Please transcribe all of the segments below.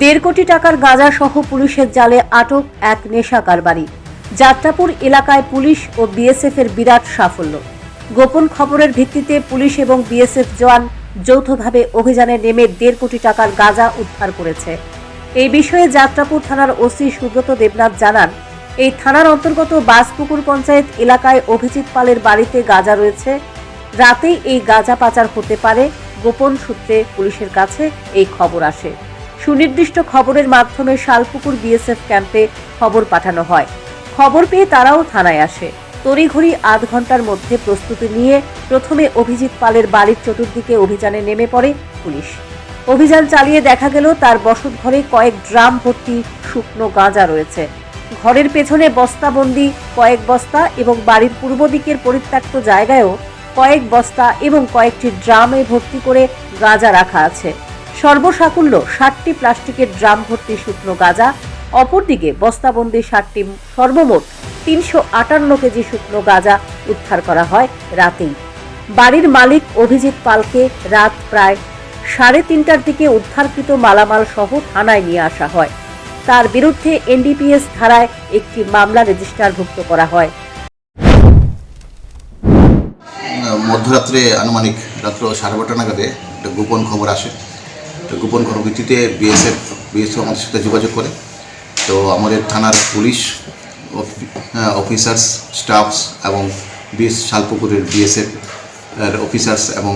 দেড় কোটি টাকার গাঁজা সহ পুলিশের জালে আটক এক নেশা কারবারি যাত্রাপুর এলাকায় পুলিশ ও বিএসএফ এর বিরাট সাফল্য। গোপন খবরের ভিত্তিতে পুলিশ এবং বিএসএফ জওয়ান যৌথভাবে অভিযানে নেমে দেড় কোটি টাকার গাঁজা উদ্ধার করেছে। এই বিষয়ে যাত্রাপুর থানার ওসি সুব্রত দেবনাথ জানান, এই থানার অন্তর্গত বাসপুকুর পঞ্চায়েত এলাকায় অভিজিৎ পালের বাড়িতে গাঁজা রয়েছে। রাতেই এই গাঁজা পাচার হতে পারে, গোপন সূত্রে পুলিশের কাছে এই খবর আসে। সুনির্দিষ্ট খবরের মাধ্যমে শালপুকুর বিএসএফ ক্যাম্পে খবর পাঠানো হয়। খবর পেয়ে তারাও থানায় আসে। তড়িঘড়ি আধ ঘণ্টার মধ্যে প্রস্তুতি নিয়ে প্রথমে অভিজিৎ পালের বাড়ির চতুর্দিকে অভিযানে নেমে পড়ে পুলিশ। অভিযান চালিয়ে দেখা গেল, তার বসত ঘরে কয়েক ড্রাম ভর্তি শুকনো গাঁজা রয়েছে। ঘরের পেছনে বস্তাবন্দি কয়েক বস্তা এবং বাড়ির পূর্ব দিকের পরিত্যক্ত জায়গায়ও কয়েক বস্তা এবং কয়েকটি ড্রামে ভর্তি করে গাঁজা রাখা আছে। সর্বসাকুল্য ষাটটি প্লাস্টিকের ড্রাম ভর্তি শুকনো গাঁজা, অপরদিকে বস্তাবন্দি ষাটটি সর্বমোট তিনশো আটান্ন কেজি শুকনো গাঁজা উদ্ধার করা হয় রাতেই। বাড়ির মালিক অভিজিৎ পালকে রাত প্রায় সাড়ে তিনটার দিকে উদ্ধারকৃত মালামাল সহ থানায় নিয়ে আসা হয়। তার বিরুদ্ধে এনডিপিএস ধারায় একটি মামলা রেজিস্টারভুক্ত করা হয়। মধ্যরাত্রে আনুমানিক রাত্র সাড়ে বারোটা নাগাদে একটা গোপন খবর আসে। গোপন খবর ভিত্তিতে বিএসএফ বিএসএফ আমাদের সাথে যোগাযোগ করে। তো আমাদের থানার পুলিশ অফিসার্স স্টাফস এবং বিএস শালপুকুরের বিএসএফ অফিসার্স এবং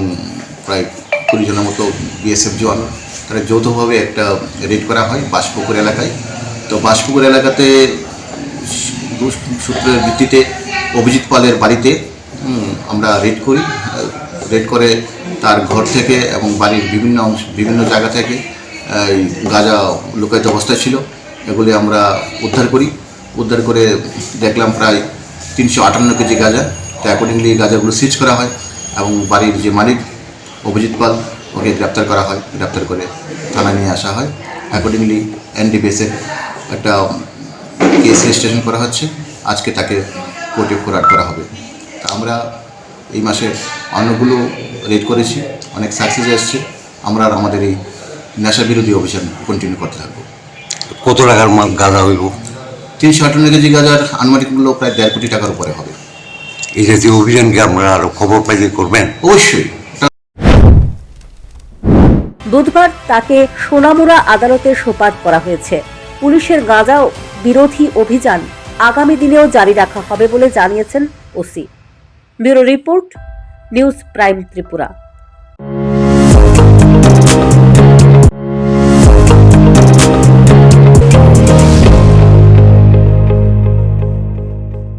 প্রায় কুড়ি জনের মতো বিএসএফ জওয়ান, তারা যৌথভাবে একটা রেড করা হয় বাসপুকুর এলাকায়। তো বাসপুকুর এলাকাতে সূত্রের ভিত্তিতে অভিজিৎ পালের বাড়িতে আমরা রেড করি। রেড করে তার ঘর থেকে এবং বাড়ির বিভিন্ন অংশ, বিভিন্ন জায়গা থেকে এই গাঁজা লুকায়িত অবস্থায় ছিল। এগুলি আমরা উদ্ধার করি। উদ্ধার করে দেখলাম প্রায় তিনশো আটান্ন কেজি গাঁজা। তো অ্যাকর্ডিংলি গাঁজাগুলো সিজ করা হয় এবং বাড়ির যে মালিক, অভিজিৎ পাল, ওকে গ্রেপ্তার করা হয়। গ্রেপ্তার করে থানা নিয়ে আসা হয়। অ্যাকর্ডিংলি এনডিপিএসের একটা কেস রেজিস্ট্রেশন করা হচ্ছে। আজকে তাকে কোর্টে ফোরাট করা হবে। তা আমরা এই মাসে অন্যগুলো রেড করেছি অনেক সাকসেস এসছে। আমরা আর আমাদের এই নেশা বিরোধী অভিযান কন্টিনিউ করতে থাকব। কত টাকার মাল গাঁদা হইব? তিনশো আটান্ন কেজি গাজার আনুমানিকগুলো প্রায় দেড় কোটি টাকার উপরে হবে। এই জাতীয় অভিযানকে আপনারা আরও খবর পাইলে করবেন? অবশ্যই। বুধবার তাকে সোনামুড়া আদালতে সোপাট করা হয়েছে। পুলিশের গাঁজা বিরোধী অভিযান আগামী দিনেও জারি রাখা হবে বলে জানিয়েছেন OC. Bureau report news prime Tripura